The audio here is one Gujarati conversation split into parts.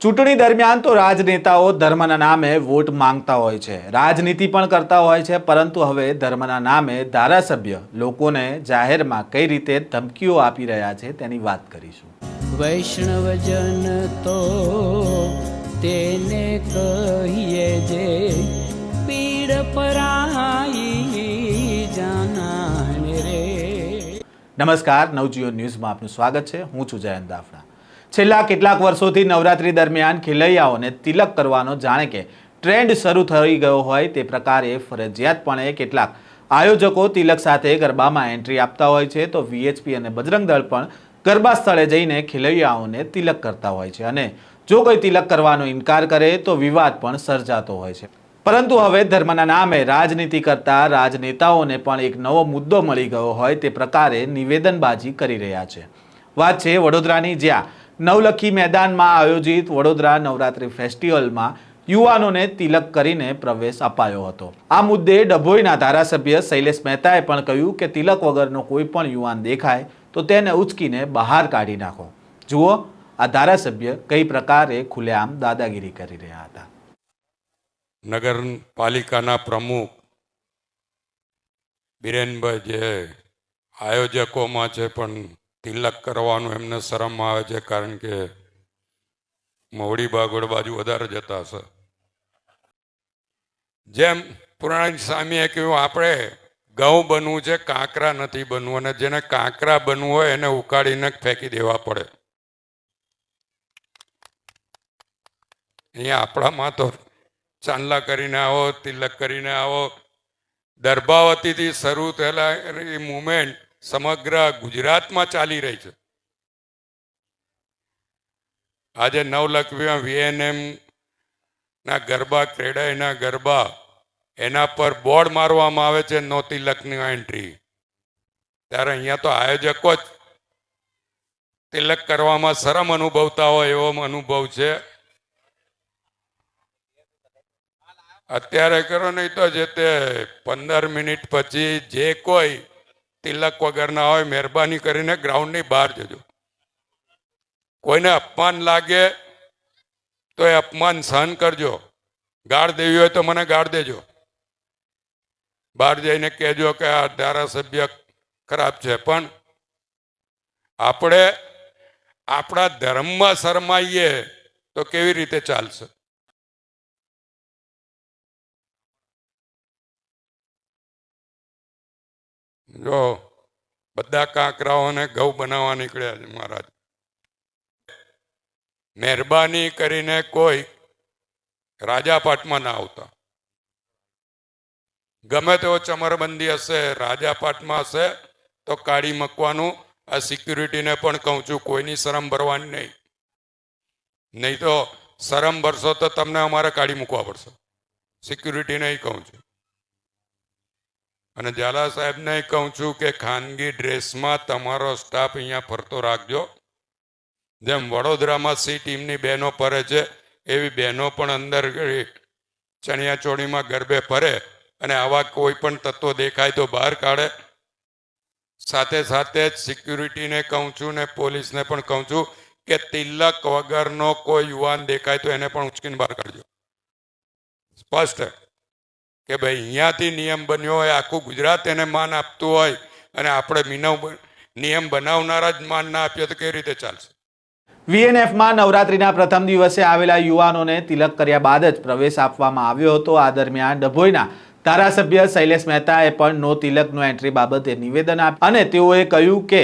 ચૂંટણી દરમિયાન તો રાજનેતાઓ ધર્મના નામે વોટ માંગતા હોય છે. રાજનીતિ પણ કરતા હોય છે પરંતુ હવે ધર્મના નામે ધારાસભ્ય લોકોને જાહેરમાં કઈ રીતે ધમકીઓ આપી રહ્યા છે તેની વાત કરીશું. વૈષ્ણવજન તો તેને કહીએ જે પીડ પરાઈ જાનાને રે. નમસ્કાર નવજીવન ન્યૂઝમાં આપનું સ્વાગત છે. હું છું જયંત દાફડા. છેલ્લા કેટલાક વર્ષોથી નવરાત્રી દરમિયાન ખેલૈયાઓને તિલક કરવાનો જાણે કે ટ્રેન્ડ શરૂ થઈ ગયો હોય તે પ્રકારે ફરજિયાતપણે કેટલાક આયોજકો તિલક સાથે ગરબામાં એન્ટ્રી આપતા હોય છે. તો વીએચપી અને બજરંગ દળ પણ ગરબા સ્થળે જઈને ખેલૈયાઓને તિલક કરતા હોય છે અને જો કોઈ તિલક કરવાનો ઇનકાર કરે તો વિવાદ પણ સર્જાતો હોય છે. પરંતુ હવે ધર્મના નામે રાજનીતિ કરતા રાજનેતાઓને પણ એક નવો મુદ્દો મળી ગયો હોય તે પ્રકારે નિવેદનબાજી કરી રહ્યા છે. વાત છે વડોદરાની, જ્યાં નવલખી મેદાનમાં આયોજિત વડોદરા નવરાત્રિ ફેસ્ટિવલમાં યુવાનોને તિલક કરીને પ્રવેશ અપાયો હતો. આ મુદ્દે ડભોઈના ધારાસભ્ય શૈલેષ મહેતાએ પણ કહ્યું કે તિલક વગરનો કોઈ પણ યુવાન દેખાય તો તેને ઉચકીને બહાર કાઢી નાખો. જુઓ, આ ધારાસભ્ય કઈ પ્રકારે ખુલ્લેઆમ દાદાગીરી કરી રહ્યા હતા. નગરપાલિકાના પ્રમુખ બિરેનભાઈ જે આયોજકોમાં છે પણ તિલક કરવાનું એમને શરમ આવે છે કારણ કે મોડી બાગોળ બાજુ વધારે જતા હશે. જેમ પુરાણ સ્વામીએ કહ્યું, આપણે ઘઉં બનવું છે, કાંકરા નથી બનવું અને જેને કાંકરા બનવું હોય એને ઉકાળીને ફેંકી દેવા પડે. અહીંયા આપણામાં તો ચાંદલા કરીને આવો, તિલક કરીને આવો. દર્ભાવતીથી શરૂ થયેલા એ મુમેન્ટ સમગ્ર ગુજરાતમાં ચાલી રહી છે. આજે નવલખવીમાં વીએનએમ ના ગરબા, ક્રેડાઈના ગરબા, એના પર બોર્ડ મારવામાં આવે છે નો તિલકની એન્ટ્રી. ત્યારે અહીંયા તો આયોજકો જ તિલક કરવામાં શરમ અનુભવતા હોય એવો અનુભવ છે. અત્યારે કરો નહીં તો જે તે પંદર મિનિટ પછી જે કોઈ તિલક વગરના હોય, મહેરબાની કરીને ગ્રાઉન્ડની બહાર જજો. કોઈને અપમાન લાગે તો એ અપમાન સહન કરજો. ગાળ દેવી હોય તો મને ગાળ દેજો. બહાર જઈને કહેજો કે આ ધારાસભ્ય ખરાબ છે. પણ આપણે આપણા ધર્મમાં શરમાઈએ તો કેવી રીતે ચાલશે? જો બધા કાંકરાઓને ઘઉં બનાવવા નીકળ્યા છે મહારાજ. મહેરબાની કરીને કોઈ રાજાપાટમાં ના આવતા. ગમે તેવો ચમરબંધી હશે રાજાપાટમાં હશે, તો કાઢી મૂકવાનું આ સિક્યુરિટીને પણ કહું છું, કોઈની શરમ ભરવાની નહીં. નહીં તો શરમ ભરશો તો તમને અમારે કાઢી મૂકવા પડશે. સિક્યુરિટીને કહું છું. અને ઝાલા સાહેબને કહું છું કે ખાનગી ડ્રેસમાં તમારો સ્ટાફ અહીંયા ફરતો રાખજો. જેમ વડોદરામાં સી ટીમની બહેનો ફરે છે, એવી બહેનો પણ અંદર ચણિયાચોળીમાં ગરબે ફરે અને આવા કોઈ પણ તત્વો દેખાય તો બહાર કાઢે. સાથે સાથે જ સિક્યુરિટીને કહું છું ને પોલીસને પણ કહું છું કે તિલક વગરનો કોઈ યુવાન દેખાય તો એને પણ ઉચકીને બહાર કાઢજો. સ્પષ્ટ. કે ભાઈ, અહીંયાથી નિયમ બન્યો હોય, આખું ગુજરાત એને માન આપતું હોય અને આપણે મિનવ નિયમ બનાવનારા જ માન ના આપીએ તો કેવી રીતે ચાલશે? વીએનએફમાં નવરાત્રિના પ્રથમ દિવસે આવેલા યુવાનોને તિલક કર્યા બાદ જ પ્રવેશ આપવામાં આવ્યો હતો. આ દરમિયાન ડભોઈના ધારાસભ્ય શૈલેષ મહેતાએ પણ નો તિલકનો એન્ટ્રી બાબતે નિવેદન આપ્યું અને તેઓએ કહ્યું કે,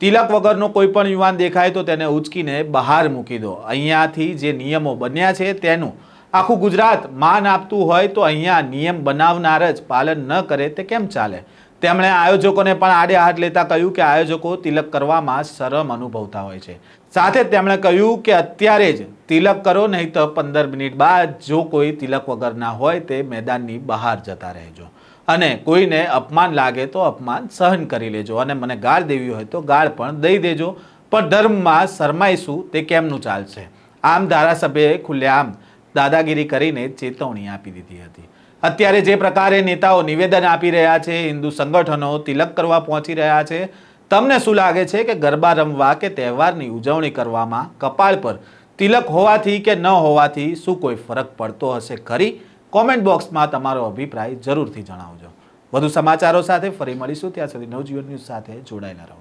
તિલક વગરનો કોઈ પણ યુવાન દેખાય તો તેને ઉચકીને બહાર મૂકી દો. અહીંયાથી જે નિયમો બન્યા છે તેનું આખું ગુજરાત માન આપતું હોય તો અહીંયા નિયમ બનાવનાર જ પાલન ન કરે તે કેમ ચાલે? તેમણે આયોજકોને પણ આડે હાથ લેતા કહ્યું કે આયોજકો તિલક કરવામાં શરમ અનુભવતા હોય છે. સાથે તેમણે કહ્યું કે અત્યારે જ તિલક કરો, નહીં તો પંદર મિનિટ બાદ જો કોઈ તિલક વગરના હોય તે મેદાનની બહાર જતા રહેજો. અને કોઈને અપમાન લાગે તો અપમાન સહન કરી લેજો અને મને ગાળ દેવી હોય તો ગાળ પણ દઈ દેજો. પણ ધર્મમાં શરમાઈશું તે કેમનું ચાલશે? આમ ધારાસભ્યએ ખુલ્લેઆમ દાદાગીરી કરીને ચેતવણી આપી દીધી હતી. અત્યારે જે પ્રકારે નેતાઓ નિવેદન આપી રહ્યા છે, હિન્દુ સંગઠનો તિલક કરવા પહોંચી રહ્યા છે, તમને શું લાગે છે કે ગરબા રમવા કે તહેવારની ઉજવણી કરવામાં કપાળ પર તિલક હોવાથી કે ન હોવાથી શું કોઈ ફરક પડતો હશે ખરી? કોમેન્ટ બોક્સમાં તમારો અભિપ્રાય જરૂરથી જણાવજો. વધુ સમાચારો સાથે ફરી મળીશું. ત્યાં સુધી નવજીવન ન્યૂઝ સાથે જોડાયેલા રહો.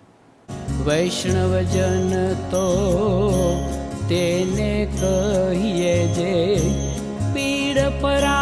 વૈષ્ણવજન તો તેને કહીએ જે પીડ પરા